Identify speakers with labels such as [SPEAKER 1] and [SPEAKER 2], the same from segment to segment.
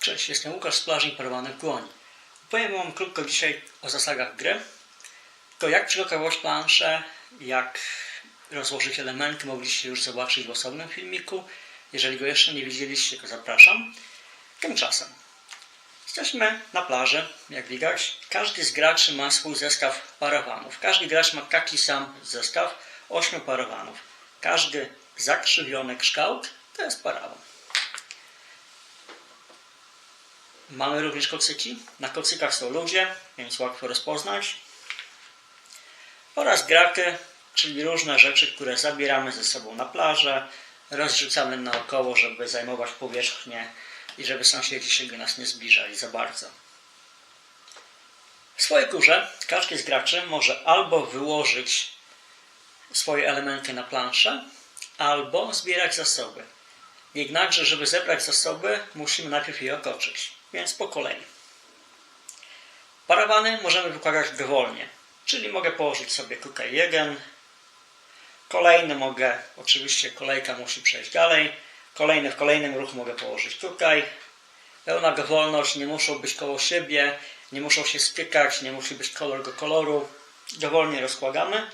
[SPEAKER 1] Cześć, jestem Łukasz z plaży Parowanych Kłoni. Powiem Wam krótko dzisiaj o zasadach gry. To jak przygotować planszę, jak rozłożyć elementy, mogliście już zobaczyć w osobnym filmiku. Jeżeli go jeszcze nie widzieliście, to zapraszam. Tymczasem jesteśmy na plaży, jak widać. Każdy z graczy ma swój zestaw parawanów. Każdy gracz ma taki sam zestaw, 8 parawanów. Każdy zakrzywiony kształt to jest parawan. Mamy również kocyki. Na kocykach są ludzie, więc łatwo rozpoznać. Oraz graty, czyli różne rzeczy, które zabieramy ze sobą na plażę, rozrzucamy naokoło, żeby zajmować powierzchnię i żeby sąsiedzi się do nas nie zbliżali za bardzo. W swojej górze każdy z graczy może albo wyłożyć swoje elementy na planszę, albo zbierać zasoby. Jednakże, żeby zebrać zasoby, musimy najpierw je otoczyć, więc po kolei. Parawany możemy wykładać dowolnie, czyli mogę położyć sobie tutaj jeden, kolejny mogę, oczywiście kolejka musi przejść dalej, kolejny w kolejnym ruchu mogę położyć tutaj. Pełna dowolność, nie muszą być koło siebie, nie muszą się stykać, nie musi być kolor do koloru. Dowolnie rozkładamy.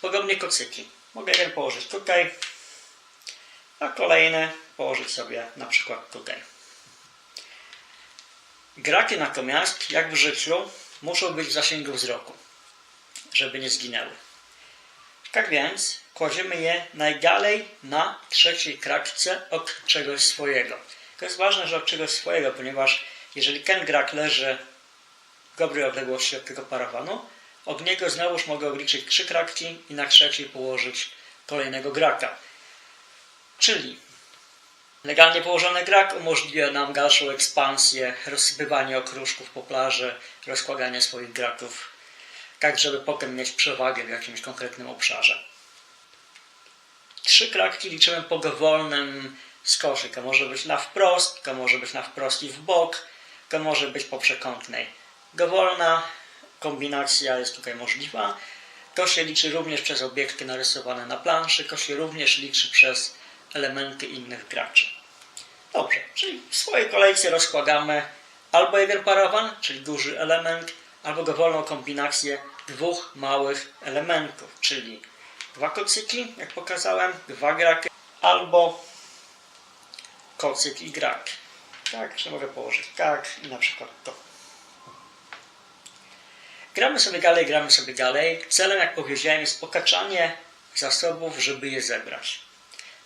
[SPEAKER 1] Podobnie kocyki. Mogę jeden położyć tutaj, a kolejny położyć sobie na przykład tutaj. Graki natomiast, jak w życiu, muszą być w zasięgu wzroku, żeby nie zginęły. Tak więc kładziemy je najdalej na trzeciej kratce od czegoś swojego. To jest ważne, że od czegoś swojego, ponieważ jeżeli ten grak leży w dobrej odległości od tego parawanu, od niego znowuż mogę odliczyć trzy kratki i na trzeciej położyć kolejnego graka. Czyli legalnie położony grak umożliwia nam dalszą ekspansję, rozsypywanie okruszków po plaży, rozkładanie swoich graków, tak żeby potem mieć przewagę w jakimś konkretnym obszarze. Trzy kratki liczymy po dowolnym skosie. To może być na wprost, to może być na wprost i w bok, to może być po przekątnej. Dowolna kombinacja jest tutaj możliwa. To się liczy również przez obiekty narysowane na planszy, to się również liczy przez elementy innych graczy. Dobrze, czyli w swojej kolejce rozkładamy albo jeden parawan, czyli duży element, albo dowolną kombinację dwóch małych elementów, czyli dwa kocyki, jak pokazałem, dwa graki, albo kocyk i grak. Tak, że mogę położyć tak i na przykład to. Gramy sobie dalej, gramy sobie dalej. Celem, jak powiedziałem, jest okaczanie zasobów, żeby je zebrać.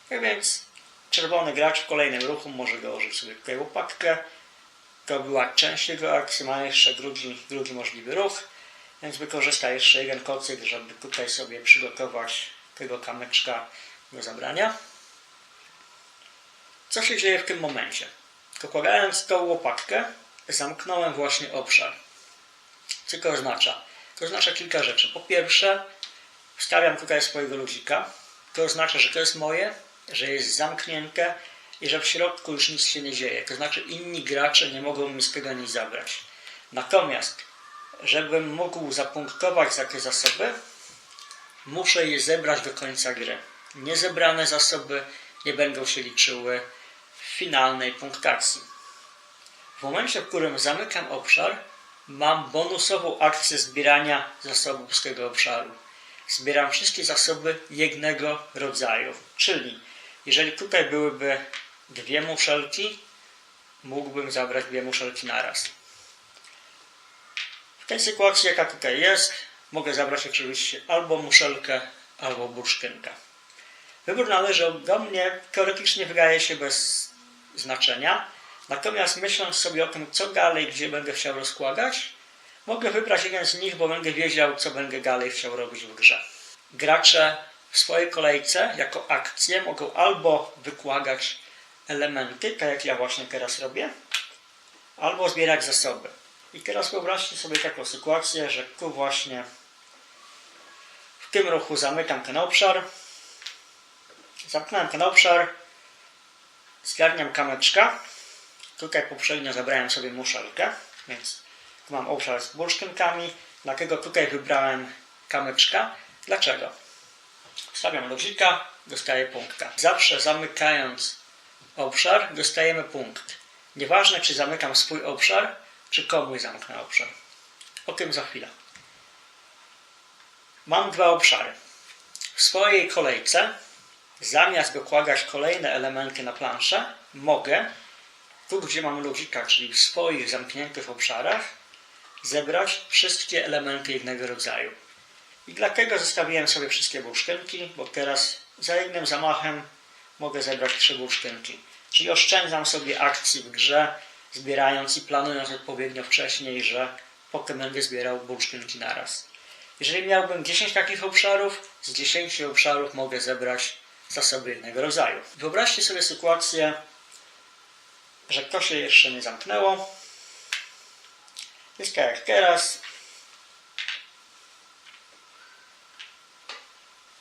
[SPEAKER 1] Tak więc czerwony gracz w kolejnym ruchu może dołożyć sobie tutaj łopatkę. To była część jego akcji, ma jeszcze drugi, drugi możliwy ruch, więc wykorzysta jeszcze jeden kocyk, żeby tutaj sobie przygotować tego kamyczka do zabrania. Co się dzieje w tym momencie? Dokładając tą łopatkę, zamknąłem właśnie obszar. Co to oznacza? To oznacza kilka rzeczy. Po pierwsze, wstawiam tutaj swojego ludzika. To oznacza, że to jest moje, że jest zamknięte i że w środku już nic się nie dzieje. To znaczy inni gracze nie mogą mi z tego nic zabrać. Natomiast, żebym mógł zapunktować za te zasoby, muszę je zebrać do końca gry. Niezebrane zasoby nie będą się liczyły w finalnej punktacji. W momencie, w którym zamykam obszar, mam bonusową akcję zbierania zasobów z tego obszaru. Zbieram wszystkie zasoby jednego rodzaju, czyli jeżeli tutaj byłyby dwie muszelki, mógłbym zabrać dwie muszelki naraz. W tej sytuacji, jaka tutaj jest, mogę zabrać oczywiście albo muszelkę, albo bursztynkę. Wybór należy do mnie, teoretycznie wydaje się bez znaczenia. Natomiast myśląc sobie o tym, co dalej, gdzie będę chciał rozkładać, mogę wybrać jeden z nich, bo będę wiedział, co będę dalej chciał robić w grze. Gracze w swojej kolejce, jako akcję, mogą albo wykładać elementy, tak jak ja właśnie teraz robię, albo zbierać zasoby. I teraz wyobraźcie sobie taką sytuację, że tu właśnie w tym ruchu zamykam ten obszar, zamknąłem ten obszar, zgarniam kamyczka, Tutaj poprzednio zabrałem sobie muszelkę, więc tu mam obszar z bursztynkami, dlatego tutaj wybrałem kamyczka. Dlaczego? Wstawiam logika, dostaję punkta. Zawsze zamykając obszar, dostajemy punkt. Nieważne, czy zamykam swój obszar, czy komuś zamknę obszar. O tym za chwilę. Mam dwa obszary. W swojej kolejce, zamiast dokładać kolejne elementy na planszę, mogę, tu gdzie mam logika, czyli w swoich zamkniętych obszarach, zebrać wszystkie elementy jednego rodzaju. I dlatego zostawiłem sobie wszystkie bursztynki, bo teraz za jednym zamachem mogę zebrać trzy bursztynki. Czyli oszczędzam sobie akcji w grze, zbierając i planując odpowiednio wcześniej, że potem będę zbierał bursztynki naraz. Jeżeli miałbym 10 takich obszarów, z 10 obszarów mogę zebrać zasoby jednego rodzaju. Wyobraźcie sobie sytuację, że to się jeszcze nie zamknęło. Jest tak jak teraz.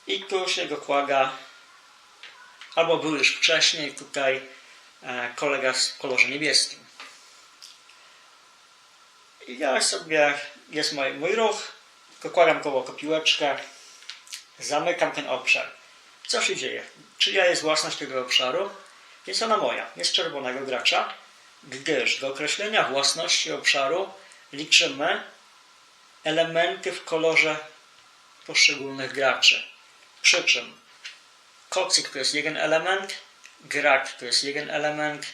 [SPEAKER 1] I tu się dokłada, albo był już wcześniej tutaj e, kolega w kolorze niebieskim. I ja sobie, jest mój, mój ruch, dokładam koło kopiłeczkę, zamykam ten obszar. Co się dzieje? Czyja jest własność tego obszaru? Jest ona moja, jest czerwonego gracza, gdyż do określenia własności obszaru liczymy elementy w kolorze poszczególnych graczy. Przy czym kocyk to jest jeden element, grak to jest jeden element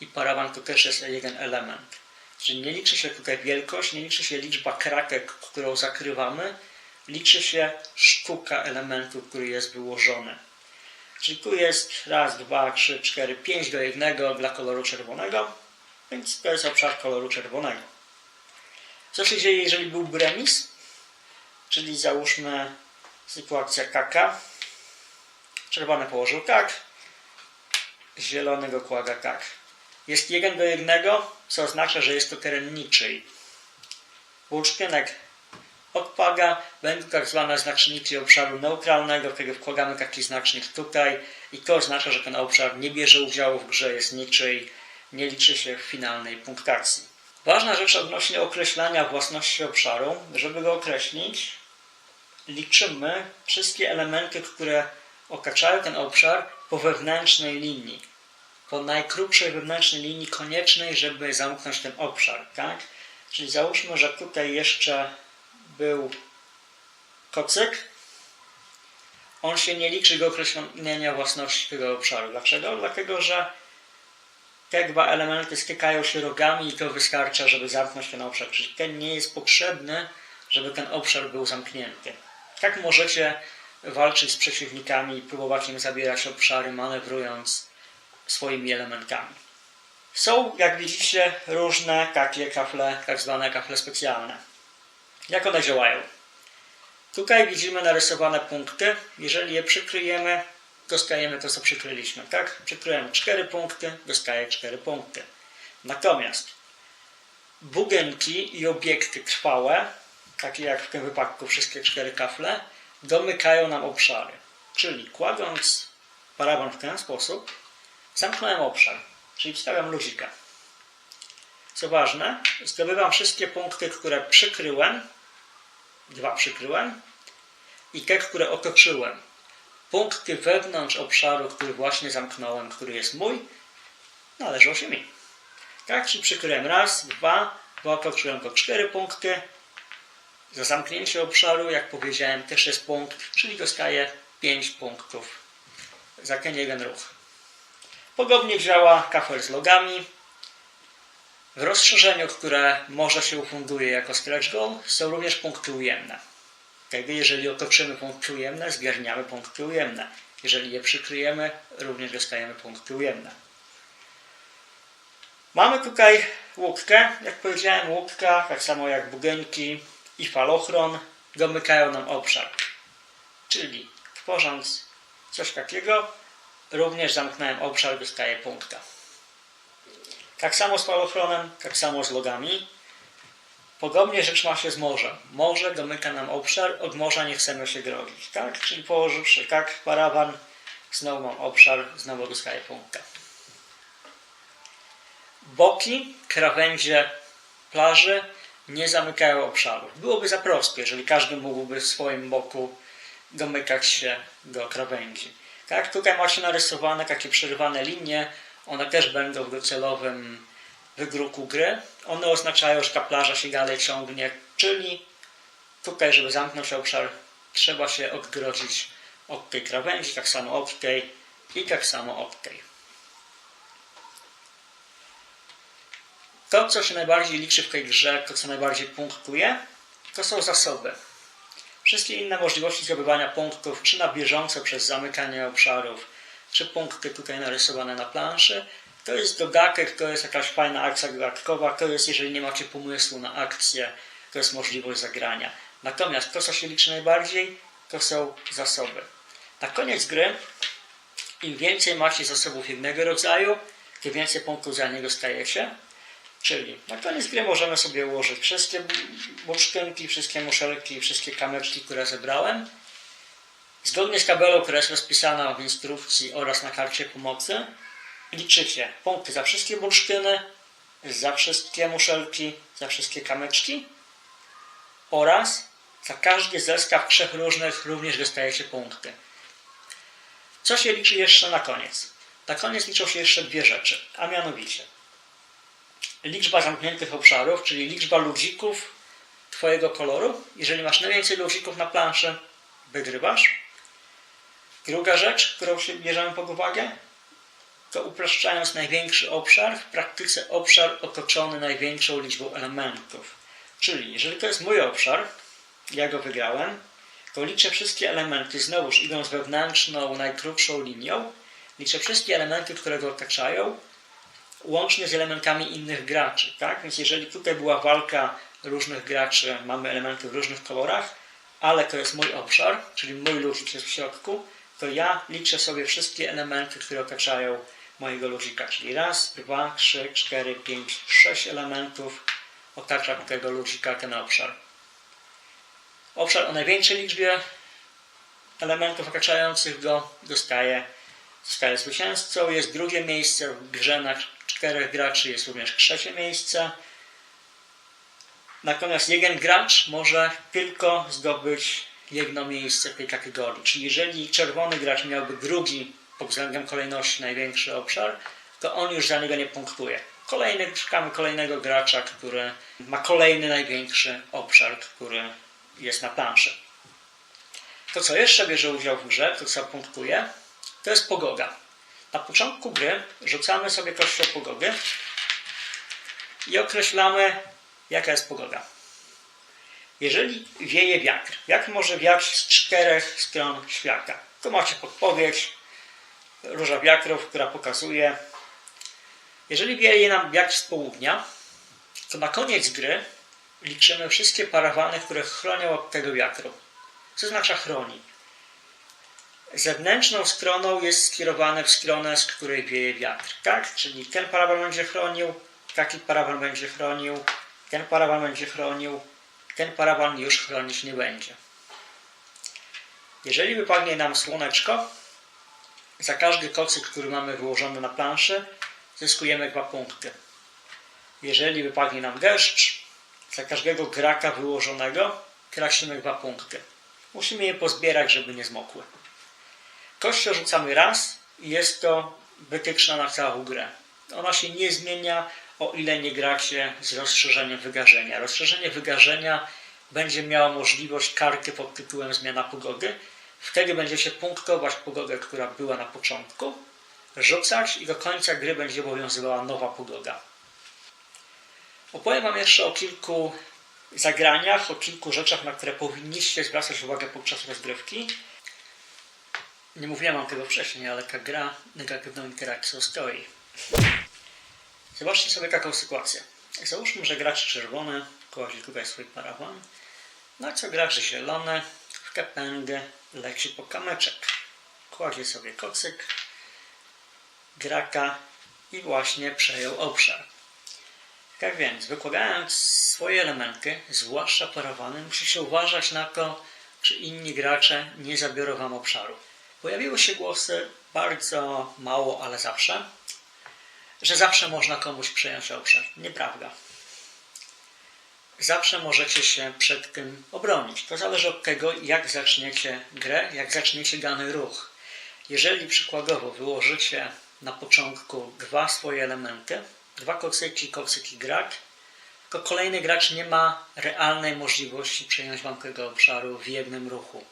[SPEAKER 1] i parawan to też jest jeden element. Czyli nie liczy się tutaj wielkość, nie liczy się liczba kratek, którą zakrywamy, liczy się sztuka elementu, który jest wyłożony. Czyli tu jest raz, dwa, trzy, cztery, pięć do jednego dla koloru czerwonego, więc to jest obszar koloru czerwonego. Co się dzieje, jeżeli byłby remis? Czyli załóżmy sytuacja kaka. Czerwony położył tak, zielony go kłada tak. Jest jeden do jednego, co oznacza, że jest to teren niczyj. Bursztynek odpada, będą tak zwane znaczniki obszaru neutralnego, wtedy wkładamy taki znacznik tutaj i to oznacza, że ten obszar nie bierze udziału w grze, jest niczyj, nie liczy się w finalnej punktacji. Ważna rzecz odnośnie określania własności obszaru, żeby go określić, liczymy wszystkie elementy, które otaczają ten obszar po wewnętrznej linii. Po najkrótszej wewnętrznej linii koniecznej, żeby zamknąć ten obszar, tak? Czyli załóżmy, że tutaj jeszcze był kocyk. On się nie liczy do określenia własności tego obszaru. Dlaczego? Dlatego, że te dwa elementy stykają się rogami i to wystarcza, żeby zamknąć ten obszar. Czyli ten nie jest potrzebny, żeby ten obszar był zamknięty. Tak możecie walczyć z przeciwnikami i próbować im zabierać obszary, manewrując swoimi elementami. Są, jak widzicie, różne takie kafle, tak zwane kafle specjalne. Jak one działają? Tutaj widzimy narysowane punkty. Jeżeli je przykryjemy, dostajemy to, co przykryliśmy. Tak? Przykryłem 4 punkty, dostaję 4 punkty. Natomiast budynki i obiekty trwałe, takie jak w tym wypadku wszystkie cztery kafle, domykają nam obszary. Czyli kładąc paragon w ten sposób, zamknąłem obszar, czyli wstawiam luzika. Co ważne, zdobywam wszystkie punkty, które przykryłem, dwa przykryłem, i te, które otoczyłem. Punkty wewnątrz obszaru, który właśnie zamknąłem, który jest mój, należą się mi. Tak, czyli przykryłem raz, dwa, dwa otoczyłem to cztery punkty. Za zamknięcie obszaru, jak powiedziałem, też jest punkt, czyli dostaję 5 punktów za ten jeden ruch. Podobnie działa kafel z logami. W rozszerzeniu, które może się ufunduje jako stretch goal, są również punkty ujemne. Wtedy, jeżeli otoczymy punkty ujemne, zgarniamy punkty ujemne. Jeżeli je przykryjemy, również dostajemy punkty ujemne. Mamy tutaj łódkę. Jak powiedziałem, łódka, tak samo jak budynki i falochron, domykają nam obszar. Czyli tworząc coś takiego, również zamknąłem obszar, dostaję punkta. Tak samo z falochronem, tak samo z logami. Podobnie rzecz ma się z morzem. Morze domyka nam obszar, od morza nie chcemy się grozić. Tak? Czyli położywszy tak parawan, znowu mam obszar, znowu dostaję punkta. Boki, krawędzie plaży nie zamykają obszarów. Byłoby za proste, jeżeli każdy mógłby w swoim boku domykać się do krawędzi. Tak, tutaj macie narysowane takie przerywane linie, one też będą w docelowym wygruku gry. One oznaczają, że ta plaża się dalej ciągnie, czyli tutaj, żeby zamknąć obszar, trzeba się odgrodzić od tej krawędzi, tak samo od tej i tak samo od tej. To, co się najbardziej liczy w tej grze, to co najbardziej punktuje, to są zasoby. Wszystkie inne możliwości zdobywania punktów, czy na bieżąco przez zamykanie obszarów, czy punkty tutaj narysowane na planszy, to jest dodatek, to jest jakaś fajna akcja dodatkowa, to jest jeżeli nie macie pomysłu na akcję, to jest możliwość zagrania. Natomiast to, co się liczy najbardziej, to są zasoby. Na koniec gry, im więcej macie zasobów jednego rodzaju, tym więcej punktów za nie dostajecie. Czyli na koniec gry możemy sobie ułożyć wszystkie bursztynki, wszystkie muszelki, wszystkie kamyczki, które zebrałem. Zgodnie z tabelą, która jest rozpisana w instrukcji oraz na karcie pomocy, liczycie punkty za wszystkie bursztyny, za wszystkie muszelki, za wszystkie kamyczki oraz za każdy zestaw trzech różnych również dostajecie punkty. Co się liczy jeszcze na koniec? Na koniec liczą się jeszcze dwie rzeczy, a mianowicie liczba zamkniętych obszarów, czyli liczba ludzików Twojego koloru. Jeżeli masz najwięcej ludzików na planszy, wygrywasz. Druga rzecz, którą bierzemy pod uwagę, to upraszczając największy obszar, w praktyce obszar otoczony największą liczbą elementów. Czyli jeżeli to jest mój obszar, ja go wygrałem, to liczę wszystkie elementy, znowuż idąc wewnętrzną, najkrótszą linią, liczę wszystkie elementy, które go otaczają, łącznie z elementami innych graczy. Tak? Więc jeżeli tutaj była walka różnych graczy, mamy elementy w różnych kolorach, ale to jest mój obszar, czyli mój ludzik jest w środku, to ja liczę sobie wszystkie elementy, które otaczają mojego ludzika, czyli raz, dwa, trzy, cztery, pięć, sześć elementów otacza tego ludzika ten obszar. Obszar o największej liczbie elementów otaczających go dostaje, zostaje zwycięzcą. Jest drugie miejsce w grze na czterech graczy, jest również trzecie miejsce. Natomiast jeden gracz może tylko zdobyć jedno miejsce w tej kategorii. Czyli jeżeli czerwony gracz miałby drugi pod względem kolejności największy obszar, to on już za niego nie punktuje. Kolejny, szukamy kolejnego gracza, który ma kolejny największy obszar, który jest na planszy. To, co jeszcze bierze udział w grze, to co punktuje, to jest pogoda. Na początku gry rzucamy sobie kością pogody i określamy, jaka jest pogoda. Jeżeli wieje wiatr, jak może wiać z czterech stron świata? Tu macie podpowiedź, róża wiatrów, która pokazuje. Jeżeli wieje nam wiatr z południa, to na koniec gry liczymy wszystkie parawany, które chronią od tego wiatru. Co znaczy chroni? Zewnętrzną stroną jest skierowane w stronę, z której wieje wiatr. Tak? Czyli ten parawan będzie chronił, taki parawan będzie chronił, ten parawan będzie chronił, ten parawan już chronić nie będzie. Jeżeli wypadnie nam słoneczko, za każdy kocyk, który mamy wyłożony na planszy, zyskujemy dwa punkty. Jeżeli wypadnie nam deszcz, za każdego graka wyłożonego tracimy dwa punkty. Musimy je pozbierać, żeby nie zmokły. Kość rzucamy raz i jest to wytyczna na całą grę. Ona się nie zmienia, o ile nie gracie z rozszerzeniem wydarzenia. Rozszerzenie wydarzenia będzie miało możliwość karty pod tytułem Zmiana pogody. Wtedy będziecie punktować pogodę, która była na początku, rzucać i do końca gry będzie obowiązywała nowa pogoda. Opowiem Wam jeszcze o kilku zagraniach, o kilku rzeczach, na które powinniście zwracać uwagę podczas rozgrywki. Nie mówiłem Wam tego wcześniej, ale ta gra negatywną interakcją stoi. Zobaczcie sobie taką sytuację. Załóżmy, że gracz czerwony kładzie tutaj swój parawan, na co gracz zielony w kapęgę leci po kamyczek. Kładzie sobie kocyk, graka i właśnie przejął obszar. Tak więc, wykładając swoje elementy, zwłaszcza parawany, musicie uważać na to, czy inni gracze nie zabiorą wam obszaru. Pojawiły się głosy bardzo mało, ale zawsze, że zawsze można komuś przejąć obszar. Nieprawda. zawsze możecie się przed tym obronić. To zależy od tego, jak zaczniecie grę, jak zaczniecie dany ruch. Jeżeli przykładowo wyłożycie na początku dwa swoje elementy, dwa kocyki, kocyki gracz, to kolejny gracz nie ma realnej możliwości przejąć wam tego obszaru w jednym ruchu.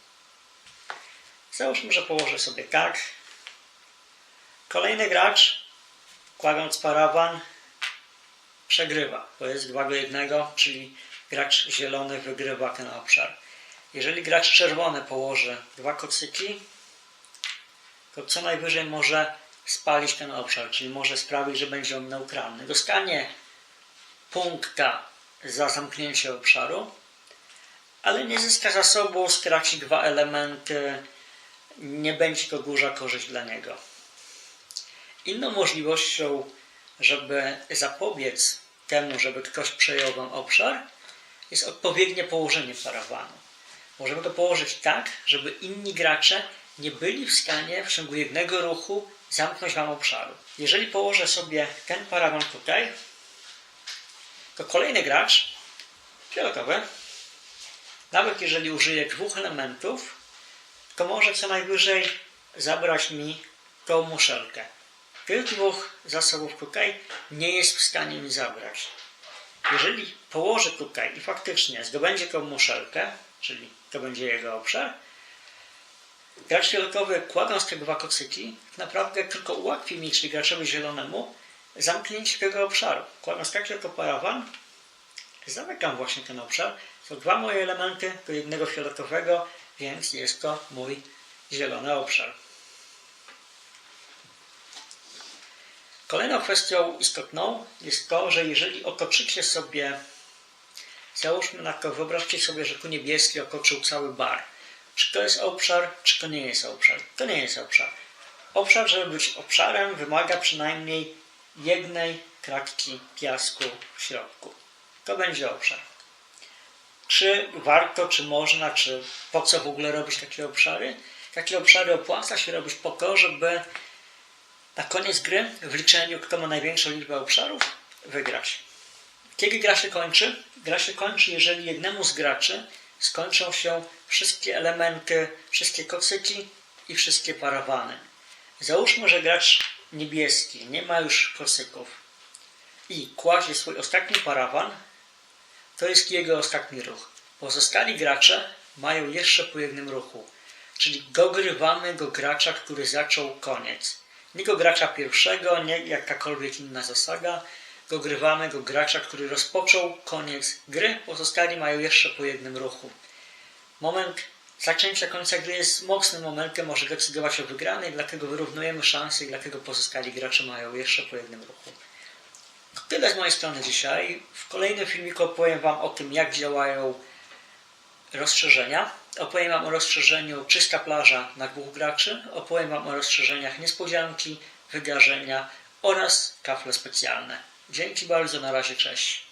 [SPEAKER 1] Załóżmy, że położę sobie tak. Kolejny gracz, kładąc parawan, przegrywa. To jest 2 do 1, czyli gracz zielony wygrywa ten obszar. Jeżeli gracz czerwony położy dwa kocyki, to co najwyżej może spalić ten obszar, czyli może sprawić, że będzie on neutralny. Dostanie punkta za zamknięcie obszaru, ale nie zyska zasobu, straci dwa elementy, nie będzie to duża korzyść dla niego. Inną możliwością, żeby zapobiec temu, żeby ktoś przejął wam obszar, jest odpowiednie położenie parawanu. Możemy to położyć tak, żeby inni gracze nie byli w stanie w ciągu jednego ruchu zamknąć wam obszaru. Jeżeli położę sobie ten parawan tutaj, to kolejny gracz, fioletowy, nawet jeżeli użyje dwóch elementów, to może co najwyżej zabrać mi tą muszelkę. Tych dwóch zasobów tutaj nie jest w stanie mi zabrać. Jeżeli położę tutaj i faktycznie zdobędzie tą muszelkę, czyli to będzie jego obszar, gracz fioletowy kładąc te dwa kocyki, naprawdę tylko ułatwi mi, czyli graczowi zielonemu, zamknięcie tego obszaru. Kładąc tak tylko parawan, zamykam właśnie ten obszar. To dwa moje elementy do jednego fioletowego, więc jest to mój zielony obszar. Kolejną kwestią istotną jest to, że jeżeli otoczycie sobie, załóżmy na to, wyobraźcie sobie, że tu niebieski otoczył cały bar. Czy to jest obszar, czy to nie jest obszar? To nie jest obszar. Obszar, żeby być obszarem, wymaga przynajmniej jednej kratki piasku w środku. To będzie obszar. Czy warto, czy można, czy po co w ogóle robić takie obszary? Takie obszary opłaca się robić po to, żeby na koniec gry w liczeniu, kto ma największą liczbę obszarów, wygrać. Kiedy gra się kończy? Gra się kończy, jeżeli jednemu z graczy skończą się wszystkie elementy, wszystkie kocyki i wszystkie parawany. Załóżmy, że gracz niebieski nie ma już kocyków i kładzie swój ostatni parawan, to jest jego ostatni ruch. Pozostali gracze mają jeszcze po jednym ruchu, czyli dogrywamy go gracza, który zaczął koniec. Nie go gracza pierwszego, nie jakakolwiek inna zasada, dogrywamy go gracza, który rozpoczął koniec gry, pozostali mają jeszcze po jednym ruchu. Moment zaczęcia końca gry jest mocnym momentem, może decydować o wygranej, dlatego wyrównujemy szanse i dlatego pozostali gracze mają jeszcze po jednym ruchu. Tyle z mojej strony dzisiaj. W kolejnym filmiku opowiem Wam o tym, jak działają rozszerzenia. Opowiem Wam o rozszerzeniu czysta plaża na dwóch graczy. Opowiem Wam o rozszerzeniach niespodzianki, wydarzenia oraz kafle specjalne. Dzięki bardzo, na razie, cześć.